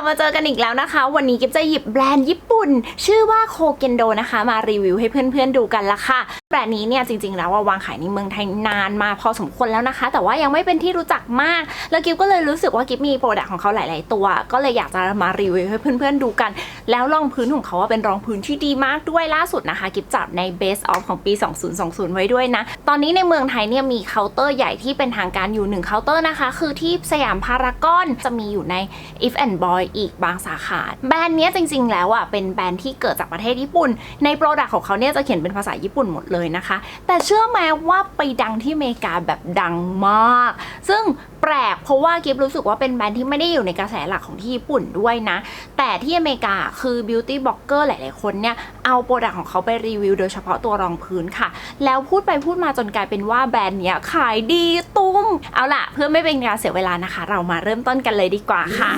บมาเจอกันอีกแล้วนะคะ วันนี้กิฟจะหยิบแบรนด์ญี่ปุ่น ชื่อว่าโคเกนโดนะคะ มารีวิวให้เพื่อนๆดูกันละค่ะ แบรนด์นี้เนี่ยจริงๆแล้วว่าวางขายในเมืองไทยนานมาพอสมควรแล้วนะคะ แต่ว่ายังไม่เป็นที่รู้จักมาก แล้วกิฟก็เลยรู้สึกว่ากิฟมีโปรดักต์ของเขาหลาย ๆ ตัว ก็เลยอยากจะมารีวิวให้เพื่อนๆดูกัน แล้วรองพื้นของเขาว่าเป็นรองพื้นที่ดีมากด้วยล่าสุดนะคะ กิฟจับใน Best of ของปี 2020 ไว้ด้วยนะ ตอนนี้ในเมืองไทยเนี่ยมีเคาน์เตอร์ใหญ่ที่เป็นทางการอยู่หนึ่งเคาน์เตอร์นะคะ คือที่สยามพารากอนจะมีอยู่ใน If and Boy อีกบางสาขาแบรนด์เนี้ยจริง ๆ แล้วอะเป็นแบรนด์ที่เกิดจากประเทศญี่ปุ่น ในโปรดักต์ของเขาเนี่ยจะเขียนเป็นภาษาญี่ปุ่นหมดเลยนะคะ แต่เชื่อไหมว่าไปดังที่อเมริกาแบบดังมาก ซึ่งแปลกเพราะว่ากิฟรู้สึกว่าเป็นแบรนด์ที่ไม่ได้อยู่ในกระแสหลักของที่ญี่ปุ่นด้วยนะ แต่ที่อเมริกาคือ beauty blogger หลายๆคนเนี่ย เอาโปรดักต์ของเขาไปรีวิวโดยเฉพาะตัวรองพื้นค่ะ แล้วพูดไปพูดมาจนกลายเป็นว่าแบรนด์เนี้ยขายดีตุ้ม เอาล่ะ เพื่อไม่เป็นการเสียเวลานะคะ เรามาเริ่มต้นกันเลยดีกว่าค่ะ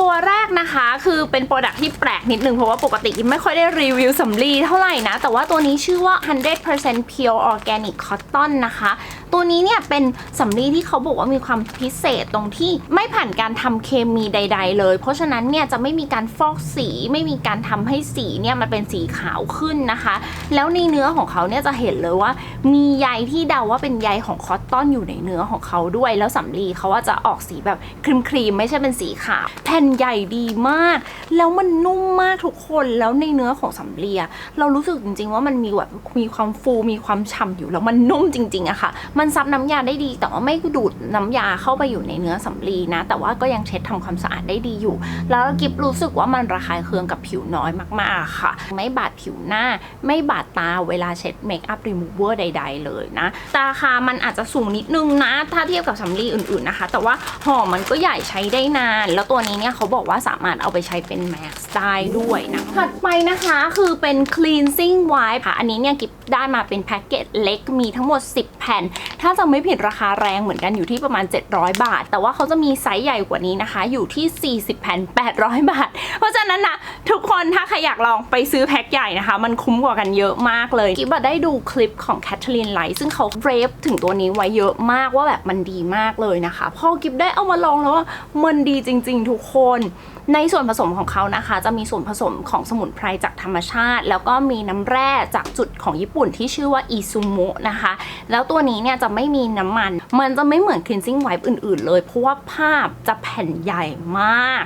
ตัวแรกนะคะคือเป็นโปรดักที่แปลกนิดนึงเพราะว่าปกติไม่ค่อยได้รีวิวสำลีเท่าไหร่นะ แต่ว่าตัวนี้ชื่อว่า 100% pure organic cotton นะคะ ตัวนี้เนี่ยเป็นสำลีที่เขาบอกว่ามีความพิเศษตรงที่ไม่ผ่านการทำเคมีใด ๆ เลย เพราะฉะนั้นเนี่ยจะไม่มีการฟอกสี ไม่มีการทำให้สีเนี่ยมันเป็นสีขาวขึ้นนะคะ แล้วในเนื้อของเขาเนี่ยจะเห็นเลยว่า มีใยที่เดาว่าเป็นใยของคอตตอนอยู่ในเนื้อของเขาด้วย แล้วสำลีเขาว่าจะออกสีแบบครีมๆไม่ใช่เป็นสีขาวแผ่นใหญ่ดีมาก แล้วมันนุ่มมากทุกคนแล้วในเนื้อของสำลีเรารู้สึกจริง ๆ ว่ามันมีแบบมีความฟูมีความฉ่ำอยู่แล้วมันนุ่มจริงๆอะค่ะมันซับน้ำยาได้ดี แต่ว่าไม่ดูดน้ำยาเข้าไปอยู่ในเนื้อสำลีนะ แต่ว่าก็ยังเช็ดทำความสะอาดได้ดีอยู่ แล้วกิฟรู้สึกว่ามันระคายเคืองกับผิวน้อยมากๆค่ะ ไม่บาดผิวหน้า ไม่บาดตาเวลาเช็ดเมคอัพรีมูเวอร์ใด ๆ เลยนะราคามันอาจจะสูงนิดนึงนะ ถ้าเทียบกับสำลีอื่นๆนะคะ แต่ว่าห่อมันก็ใหญ่ใช้ได้นาน แล้วตัวนี้เนี่ยเขาบอกว่าสามารถเอาไปใช้เป็นแม็กซ์ได้ด้วยนะถัดไปนะคะคือเป็น cleansing wipe ค่ะอันนี้เนี่ยกิฟ ได้มาเป็นแพ็กเกจเล็กมีทั้งหมด 10 แผ่น ถ้าจะไม่ผิดราคาแรงเหมือนกันอยู่ที่ประมาณ 700 บาท แต่ว่าเขาจะมีไซส์ใหญ่กว่านี้นะคะ อยู่ที่ 40 แผ่น 800 บาท เพราะฉะนั้นนะทุกคนถ้าใครอยากลองไปซื้อแพ็คใหญ่นะคะ มันคุ้มกว่ากันเยอะมากเลยกิฟอะได้ดูคลิปของแคทเธอรีนไลท์ซึ่งเขาเรฟถึงตัวนี้ไว้เยอะมากว่าแบบมันดีมากเลยนะคะพอกิฟได้เอามาลองแล้วว่ามันดีจริง ๆ ทุกคนในส่วนผสมของเขานะคะ จะมีส่วนผสมของสมุนไพรจากธรรมชาติ แล้วก็มีน้ำแร่จากจุดของญี่ปุ่นที่ชื่อว่าอิซูมุนะคะ แล้วตัวนี้เนี่ยจะไม่มีน้ำมัน มันจะไม่เหมือน cleansing wipe อื่นๆ เลย เพราะว่าภาพจะแผ่นใหญ่มาก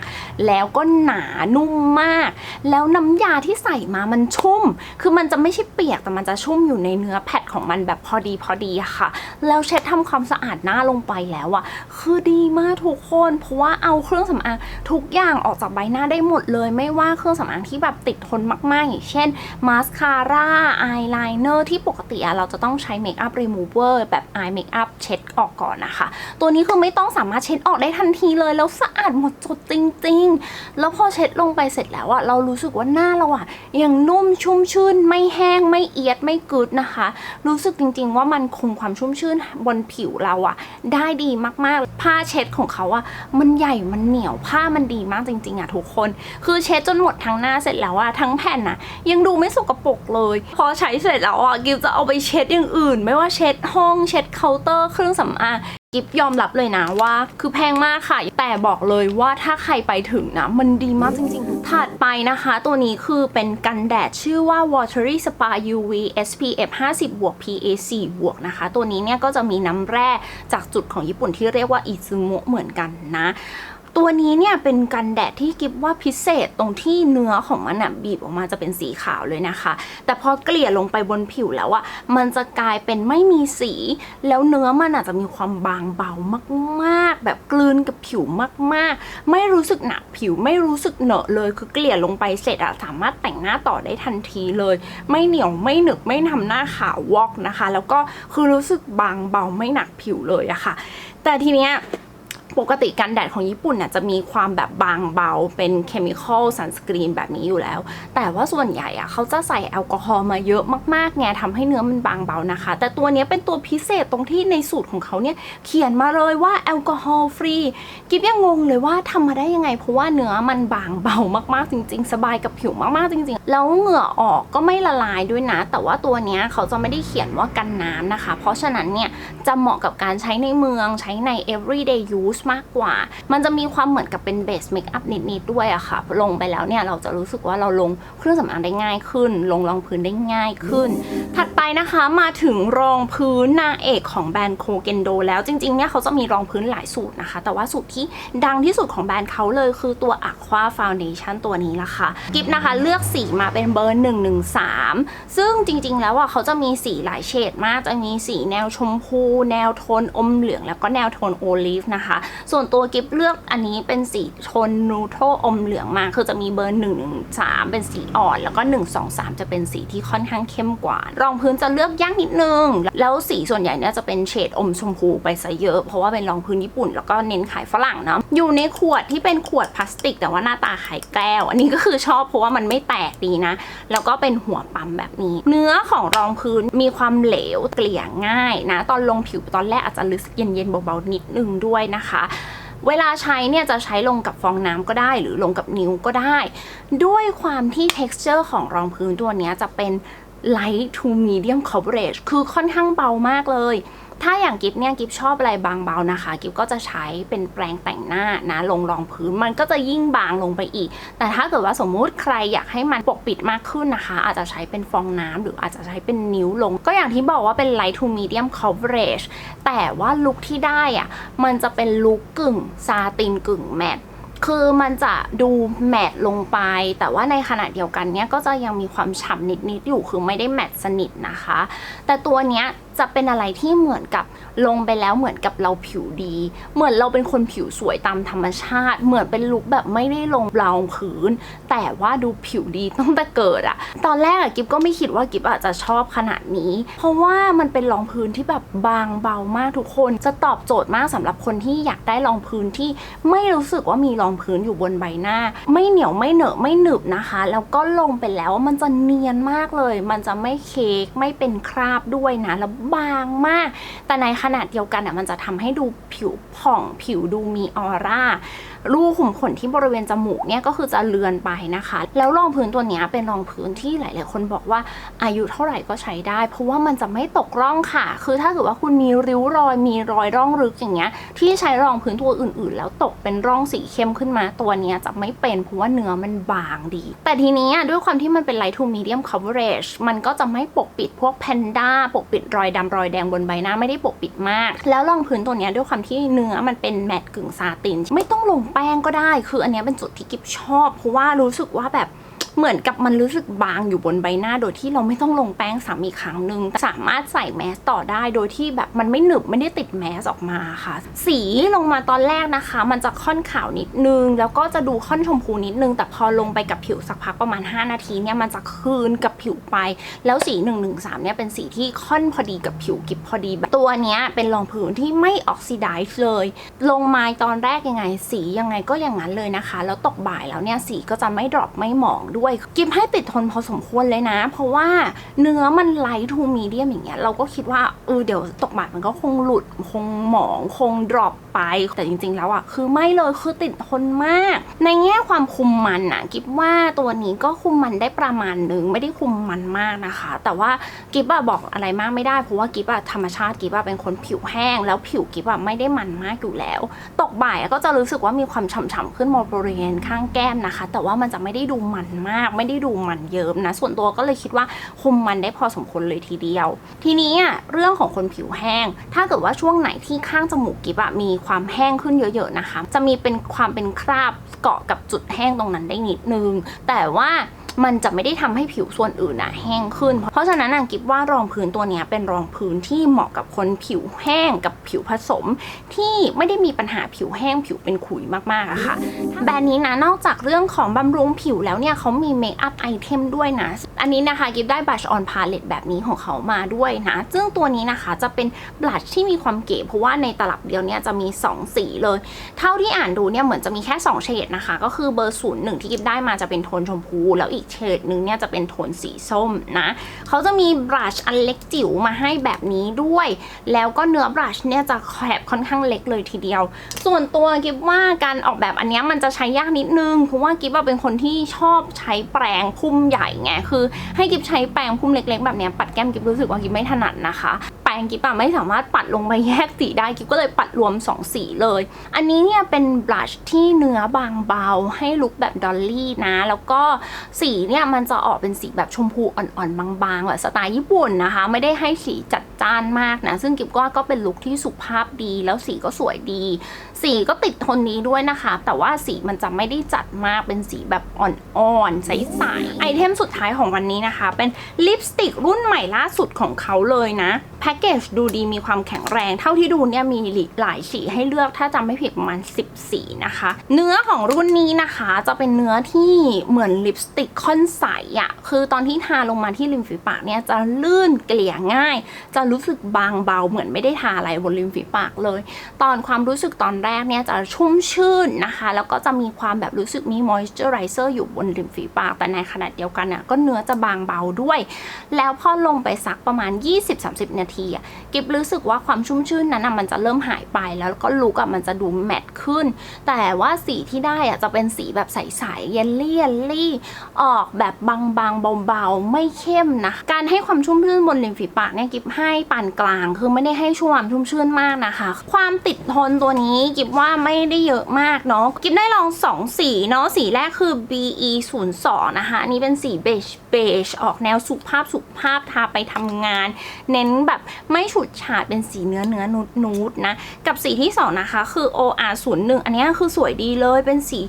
แล้วก็หนานุ่มมาก แล้วน้ำยาที่ใส่มามันชุ่ม คือมันจะไม่ใช่เปียกแต่มันจะชุ่มอยู่ในเนื้อแพดของมันแบบพอดีพอดีค่ะ แล้วเช็ดทำความสะอาดหน้าลงไปแล้วอะคือดีมากทุกคน เพราะว่าเอาเครื่องสำอางทุกอย่างออกจากใบหน้าได้หมดเลย ไม่ว่าเครื่องสำอางที่แบบติดทนมากๆอย่างเช่นมาสคาร่าอายไลเนอร์ที่ปกติอะเราจะต้องใช้เมคอัพรีมูเวอร์แบบอายเมคอัพเช็ดออกก่อนนะคะ ตัวนี้คือไม่ต้องสามารถเช็ดออกได้ทันทีเลย แล้วสะอาดหมดจดจริง ๆ แล้วพอเช็ดลงไปเสร็จแล้วอะเรารู้สึกว่าหน้าเราอะยังนุ่มชุ่มชื่น ไม่แห้งไม่เอียดไม่กึดนะคะ รู้สึกจริง ๆ ว่ามันคงความชุ่มชื่นบนผิวเราอะได้ดีมากๆ ผ้าเช็ดของเขาอะมันใหญ่มันเหนียวผ้ามันดีมากจริง ๆอะทุกคน คือเช็ดจนหมดทั้งหน้าเสร็จแล้วอะทั้งแผ่นนะยังดูไม่สกปรกเลย พอใช้เสร็จแล้วอะกิฟจะเอาไปเช็ดอย่างอื่น ไม่ว่าเช็ดห้องเช็ดเคาน์เตอร์เครื่องสำอางกิฟยอมรับเลยนะว่า คือแพงมากค่ะ แต่บอกเลยว่าถ้าใครไปถึงนะ มันดีมากจริงๆ ถัดไปนะคะ ตัวนี้คือเป็นกันแดดชื่อว่า Watery Spa UV SPF 50บวก PA 4บวกนะคะ ตัวนี้เนี่ยก็จะมีน้ำแร่จากจุดของญี่ปุ่นที่เรียกว่าอิซึโมะเหมือนกันนะ ตัวนี้เนี่ยเป็นกันแดดที่กิฟว่าพิเศษตรงที่เนื้อของมันอะบีบออกมาจะเป็นสีขาวเลยนะคะ แต่พอเกลี่ยลงไปบนผิวแล้วอะมันจะกลายเป็นไม่มีสี แล้วเนื้อมันอาจจะมีความบางเบามากๆ แบบกลืนกับผิวมากๆ ไม่รู้สึกหนักผิวไม่รู้สึกเหนอะเลย คือเกลี่ยลงไปเสร็จอะสามารถแต่งหน้าต่อได้ทันทีเลย ไม่เหนียวไม่หนึบไม่ทำหน้าขาววอกนะคะ แล้วก็คือรู้สึกบางเบาไม่หนักผิวเลยอะค่ะ แต่ทีเนี้ย ปกติกันแดดของญี่ปุ่นน่ะจะมีความแบบบางเบาเป็นเคมีคอลซันสกรีนแบบนี้อยู่แล้ว แต่ว่าส่วนใหญ่อะเขาจะใส่แอลกอฮอล์มาเยอะมากๆไงทำให้เนื้อมันบางเบานะคะ แต่ตัวนี้เป็นตัวพิเศษตรงที่ในสูตรของเขาเนี่ยเขียนมาเลยว่าแอลกอฮอล์ฟรีกิฟยังงงเลยว่าทำมาได้ยังไง เพราะว่าเนื้อมันบางเบามากๆจริง ๆ สบายกับผิวมากๆจริง ๆ แล้วเหงื่อออกก็ไม่ละลายด้วยนะ แต่ว่าตัวนี้เขาจะไม่ได้เขียนว่ากันน้ำนะคะ เพราะฉะนั้นเนี่ยจะเหมาะกับการใช้ในเมืองใช้ใน everyday use มากกว่า มันจะมีความเหมือนกับเป็นเบสเมคอัพนิดๆด้วยอะค่ะ ลงไปแล้วเนี่ยเราจะรู้สึกว่าเราลงเครื่องสำอางได้ง่ายขึ้น ลงรองพื้นได้ง่ายขึ้น ถัดไปนะคะมาถึงรองพื้นนางเอกของแบรนด์โคเกนโดแล้วจริงๆเนี่ยเขาจะมีรองพื้นหลายสูตรนะคะ แต่ว่าสูตรที่ดังที่สุดของแบรนด์เขาเลยคือตัว Aqua Foundation ตัวนี้ละค่ะกิฟนะคะเลือกสีมาเป็นเบอร์ 113 ซึ่งจริงๆ แล้วอะเขาจะมีสีหลายเฉดมากจะมีสีแนวชมพู แนวโทนอมเหลือง แล้วก็แนวโทนโอลิฟนะคะส่วนตัวกิฟเลือกอันนี้เป็นสีโทนนูโทอมเหลืองมา คือจะมีเบอร์113 เป็นสีอ่อน แล้วก็ 123 จะเป็นสีที่ค่อนข้างเข้มกว่า รองพื้นจะเลือกยากนิดนึง แล้วสีส่วนใหญ่เนี่ยจะเป็นเฉดอมชมพูไปซะเยอะ เพราะว่าเป็นรองพื้นญี่ปุ่น แล้วก็เน้นขายฝรั่งเนาะอยู่ในขวดที่เป็นขวดพลาสติก แต่ว่าหน้าตาคล้ายแก้ว อันนี้ก็คือชอบเพราะว่ามันไม่แตกดีนะ แล้วก็เป็นหัวปั๊มแบบนี้ เนื้อของรองพื้นมีความเหลวเกลี่ยง่ายนะ ตอนลงผิวตอนแรกอาจจะรู้สึกเย็นๆเบาๆนิดนึงด้วยนะคะเวลาใช้เนี่ยจะใช้ลงกับฟองน้ำก็ได้ หรือลงกับนิ้วก็ได้ ด้วยความที่ texture ของรองพื้นตัวนี้จะเป็น light to medium coverage คือค่อนข้างเบามากเลย ถ้าอย่างกิฟเนี่ยกิฟชอบอะไรบางเบานะคะ กิฟก็จะใช้เป็นแปรงแต่งหน้านะลงรองพื้นมันก็จะยิ่งบางลงไปอีก แต่ถ้าเกิดว่าสมมุติใครอยากให้มันปกปิดมากขึ้นนะคะ อาจจะใช้เป็นฟองน้ำหรืออาจจะใช้เป็นนิ้วลง ก็อย่างที่บอกว่าเป็น light to medium coverage แต่ว่าลุคที่ได้อะมันจะเป็นลุคกึ่งซาตินกึ่งแมตคือมันจะดูแมตลงไป แต่ว่าในขณะเดียวกันเนี้ยก็จะยังมีความฉ่ำนิดๆอยู่คือไม่ได้แมตสนิทนะคะ แต่ตัวเนี้ย จะเป็นอะไรที่เหมือนกับลงไปแล้วเหมือนกับเราผิวดี เหมือนเราเป็นคนผิวสวยตามธรรมชาติ เหมือนเป็นลุคแบบไม่ได้ลงรองพื้น แต่ว่าดูผิวดีตั้งแต่เกิดอะตอนแรกอะกิฟก็ไม่คิดว่ากิฟอาจจะชอบขนาดนี้ เพราะว่ามันเป็นรองพื้นที่แบบบางเบามากทุกคน จะตอบโจทย์มากสำหรับคนที่อยากได้รองพื้นที่ไม่รู้สึกว่ามีรองพื้นอยู่บนใบหน้า ไม่เหนียวไม่เหนอะไม่หนึบนะคะ แล้วก็ลงไปแล้วมันจะเนียนมากเลย มันจะไม่เค้กไม่เป็นคราบด้วยนะแล้วบางมาก แต่ในขนาดเดียวกันอะมันจะทำให้ดูผิวผ่องผิวดูมีออร่า รูขุมขนที่บริเวณจมูกเนี่ยก็คือจะเลือนไปนะคะ แล้วรองพื้นตัวนี้เป็นรองพื้นที่หลาย ๆ คนบอกว่าอายุเท่าไหร่ก็ใช้ได้ เพราะว่ามันจะไม่ตกร่องค่ะ คือถ้าเกิดว่าคุณมีริ้วรอยมีรอยร่องลึกอย่างเงี้ยที่ใช้รองพื้นตัวอื่น ๆ แล้วตกเป็นร่องสีเข้มขึ้นมาตัวนี้จะไม่เป็นเพราะว่าเนื้อมันบางดี แต่ทีนี้ด้วยความที่มันเป็น light to medium coverage มันก็จะไม่ปกปิดพวกแพนด้าปกปิดรอยดำรอยแดงบนใบหน้าไม่ได้ปกปิดมาก แล้วรองพื้นตัวนี้ด้วยความที่เนื้อมันเป็นแมตต์กึ่งซาติน ไม่ต้องลงแป้งก็ได้ คืออันเนี้ยเป็นจุดที่กิฟชอบ เพราะว่ารู้สึกว่าแบบ เหมือนกับมันรู้สึกบางอยู่บนใบหน้าโดยที่เราไม่ต้องลงแป้งซ้ำอีกครั้งหนึ่งสามารถใส่แมสต่อได้โดยที่แบบมันไม่หนึบไม่ได้ติดแมสออกมาค่ะ สีลงมาตอนแรกนะคะ มันจะค่อนขาวนิดนึง แล้วก็จะดูค่อนชมพูนิดนึง แต่พอลงไปกับผิวสักพักประมาณ 5 นาทีเนี่ยมันจะคืนกับผิวไป แล้วสี 113 เนี่ยเป็นสีที่ค่อนพอดีกับผิวกิบพอดีแบบตัวเนี้ยเป็นรองพื้นที่ไม่ออกซิไดซ์เลย ลงมาตอนแรกยังไงสียังไงก็อย่างนั้นเลยนะคะ แล้วตกบ่ายแล้วเนี่ยสีก็จะไม่ดรอปไม่หมองด้วยกิฟให้ติดทนพอสมควรเลยนะ เพราะว่าเนื้อมันไลท์ทูมีเดียมอย่างเงี้ยเราก็คิดว่าเออเดี๋ยวตกบายมันก็คงหลุดคงหมองคงดรอปไป แต่จริง ๆ แล้วอะคือไม่เลยคือติดทนมาก ในแง่ความคุมมันอะกิฟว่าตัวนี้ก็คุมมันได้ประมาณนึงไม่ได้คุมมันมากนะคะ แต่ว่ากิฟอะบอกอะไรมากไม่ได้เพราะว่ากิฟอะธรรมชาติกิฟอะเป็นคนผิวแห้ง แล้วผิวกิฟอะไม่ได้มันมากอยู่แล้ว ตกบ่ายก็จะรู้สึกว่ามีความฉ่ำๆขึ้นบริเวณข้างแก้มนะคะ แต่ว่ามันจะไม่ได้ดูมันมากไม่ได้ดูมันเยิ้มนะ ส่วนตัวก็เลยคิดว่าคุมมันได้พอสมควรเลยทีเดียว ทีนี้เรื่องของคนผิวแห้ง ถ้าเกิดว่าช่วงไหนที่ข้างจมูกกิบอะมีความแห้งขึ้นเยอะ ๆนะคะ จะมีเป็นความเป็นคราบเกาะกับจุดแห้งตรงนั้นได้นิดนึง แต่ว่า มันจะไม่ได้ทำให้ผิวส่วนอื่นอะแห้งขึ้น เพราะฉะนั้นนางกิฟว่ารองพื้นตัวนี้เป็นรองพื้นที่เหมาะกับคนผิวแห้งกับผิวผสม ที่ไม่ได้มีปัญหาผิวแห้งผิวเป็นขุยมากๆอะค่ะ แบรนด์นี้นะนอกจากเรื่องของบำรุงผิวแล้วเนี่ยเขามีเมคอัพไอเทมด้วยนะ อันนี้นะคะกิฟได้บัชออนพาเลตแบบนี้ของเขามาด้วยนะซึ่งตัวนี้นะคะจะเป็นบลัชที่มีความเก๋เพราะว่าในตลับเดียวเนี่ยจะมี 2 สีเลย เท่าที่อ่านดูเนี่ยเหมือนจะมีแค่ 2 เฉดนะคะ ก็คือเบอร์ศูนย์หนึ่งที่กิฟได้มาจะเป็นโทนชมพู แล้วอีกเฉดหนึ่งเนี่ยจะเป็นโทนสีส้มนะเขาจะมีบลัชอันเล็กจิ๋วมาให้แบบนี้ด้วย แล้วก็เนื้อบลัชเนี่ยจะแคบค่อนข้างเล็กเลยทีเดียว ส่วนตัวกิฟว่าการออกแบบอันนี้มันจะใช้ยากนิดนึงเพราะว่ากิฟเป็นคนที่ชอบใช้แปรงพุ่มใหญ่ไงคือ ให้กิฟใช้แปรงพุ่มเล็ก ๆ แบบเนี้ยปัดแก้มกิฟรู้สึกว่ากิฟไม่ถนัดนะคะ งกิ๊บอะไม่สามารถปัดลงไปแยกสีได้กิ๊บก็เลยปัดรวม 2 สีเลย อันนี้เนี่ยเป็นบลัชที่เนื้อบางเบาให้ลุคแบบดอลลี่นะ แล้วก็สีเนี่ยมันจะออกเป็นสีแบบชมพูอ่อนๆบางๆแบบสไตล์ญี่ปุ่นนะคะ ไม่ได้ให้สีจัด จ้านมากนะ ซึ่งกิบก็ก็เป็นลุคที่สุภาพดี แล้วสีก็สวยดี สีก็ติดทนนี้ด้วยนะคะ แต่ว่าสีมันจะไม่ได้จัดมากเป็นสีแบบอ่อนๆใสๆไอเทมสุดท้ายของวันนี้นะคะ เป็นลิปสติกรุ่นใหม่ล่าสุดของเขาเลยนะแพ็กเกจดูดีมีความแข็งแรง เท่าที่ดูเนี่ยมีหลายสีให้เลือกถ้าจำไม่ผิดประมาณ10สีนะคะ เนื้อของรุ่นนี้นะคะจะเป็นเนื้อที่เหมือนลิปสติกค่อนใสอะคือตอนที่ทาลงมาที่ริมฝีปากเนี่ยจะลื่นเกลี่ยง่าย จะรู้สึกบางเบาเหมือนไม่ได้ทาอะไรบนริมฝีปากเลย ตอนความรู้สึกตอนแรกเนี่ยจะชุ่มชื่นนะคะ แล้วก็จะมีความแบบรู้สึกมีมอยเจอร์ไรเซอร์อยู่บนริมฝีปาก แต่ในขณะเดียวกันน่ะก็เนื้อจะบางเบาด้วย แล้วพอลงไปสักประมาณ 20-30 นาทีอะกิบรู้สึกว่าความชุ่มชื่นนั้นน่ะมันจะเริ่มหายไปแล้วก็ลุกอะมันจะดูแมตต์ขึ้น แต่ว่าสีที่ได้อะจะเป็นสีแบบใสๆเยลลี่เยลลี่ ออกแบบบางๆเบาๆไม่เข้มนะ การให้ความชุ่มชื่นบนริมฝีปากเนี่ยกิบให้ปานกลาง คือไม่ได้ให้ชุ่มชุ่มชื่นมากนะคะ ความติดทนตัวนี้กิบว่าไม่ได้เยอะมากเนาะกิบได้ลอง 2 สีเนาะสีแรกคือ BE 0 2นะคะอันนี้เป็นสีเบจ เบจออกแนวสุภาพสุภาพทาไปทำงาน เน้นแบบไม่ฉูดฉาดเป็นสีเนื้อเนื้อนูดนูดนะ กับสีที่2นะคะ คือ OR 0 1 อันนี้คือสวยดีเลยเป็นสี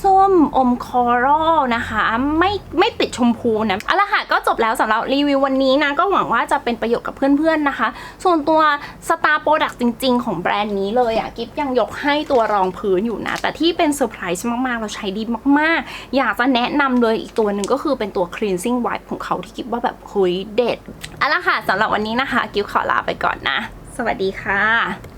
ส้มอมคอรัลนะคะ ไม่ไม่ติดชมพูนะเอาละค่ะก็จบแล้วสำหรับรีวิววันนี้นะก็หวังว่าจะเป็นประโยชน์กับเพื่อนๆนะคะ ส่วนตัวสตาร์โปรดักต์จริง ๆ ของแบรนด์นี้เลยอะ่ะกิฟยังยกให้ตัวรองพื้นอยู่นะ แต่ที่เป็นเซอร์ไพรส์มากๆ เราใช้ดีมากๆ อยากจะแนะนำเลยอีกตัวหนึ่งก็คือเป็นตัว cleansing wipe ของเขาที่กิบว่าแบบคุยเด็ดเอาละค่ะสำหรับวันนี้นะคะ กิบขอลาไปก่อนนะ สวัสดีค่ะ